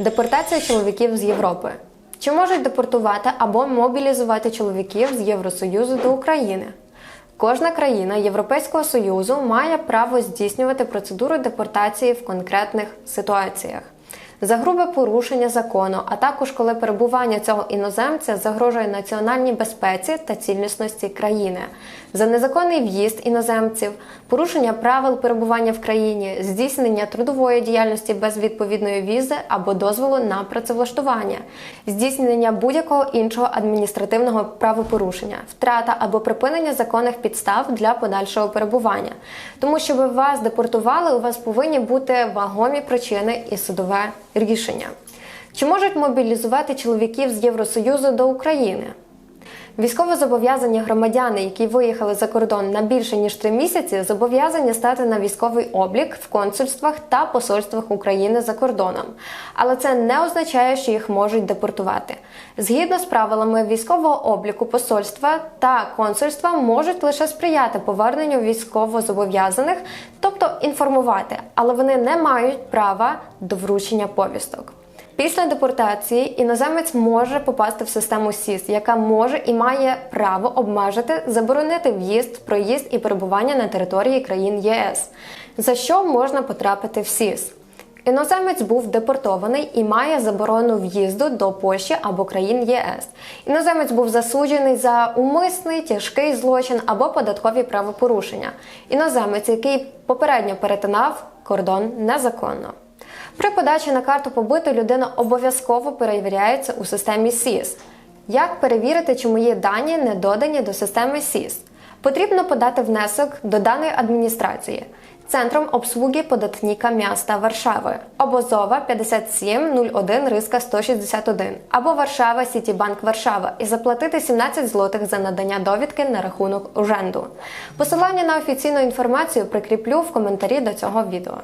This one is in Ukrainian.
Депортація чоловіків з Європи. Чи можуть депортувати або мобілізувати чоловіків з Євросоюзу до України? Кожна країна Європейського Союзу має право здійснювати процедуру депортації в конкретних ситуаціях. За грубе порушення закону, а також коли перебування цього іноземця загрожує національній безпеці та цілісності країни, за незаконний в'їзд іноземців, порушення правил перебування в країні, здійснення трудової діяльності без відповідної візи або дозволу на працевлаштування, здійснення будь-якого іншого адміністративного правопорушення, втрата або припинення законних підстав для подальшого перебування. Тому, щоб вас депортували, у вас повинні бути вагомі причини і судове рішення. Чи можуть мобілізувати чоловіків з Євросоюзу до України? Військовозобов'язані громадяни, які виїхали за кордон на більше ніж три місяці, зобов'язані стати на військовий облік в консульствах та посольствах України за кордоном. Але це не означає, що їх можуть депортувати. Згідно з правилами військового обліку, посольства та консульства можуть лише сприяти поверненню військовозобов'язаних, тобто інформувати, але вони не мають права до вручення повісток. Після депортації іноземець може попасти в систему СІС, яка може і має право обмежити, заборонити в'їзд, проїзд і перебування на території країн ЄС, за що можна потрапити в СІС. Іноземець був депортований і має заборону в'їзду до Польщі або країн ЄС. Іноземець був засуджений за умисний тяжкий злочин або податкові правопорушення. Іноземець, який попередньо перетинав кордон незаконно. При подачі на карту побиту людина обов'язково перевіряється у системі СІС. Як перевірити, чи мої дані не додані до системи СІС? Потрібно подати внесок до даної адміністрації. Центром обслуги податника міста Варшави Обозова 5701 Риска 161 або Варшава Сітібанк Варшава і заплатити 17 злотих за надання довідки на рахунок уженду. Посилання на офіційну інформацію прикріплю в коментарі до цього відео.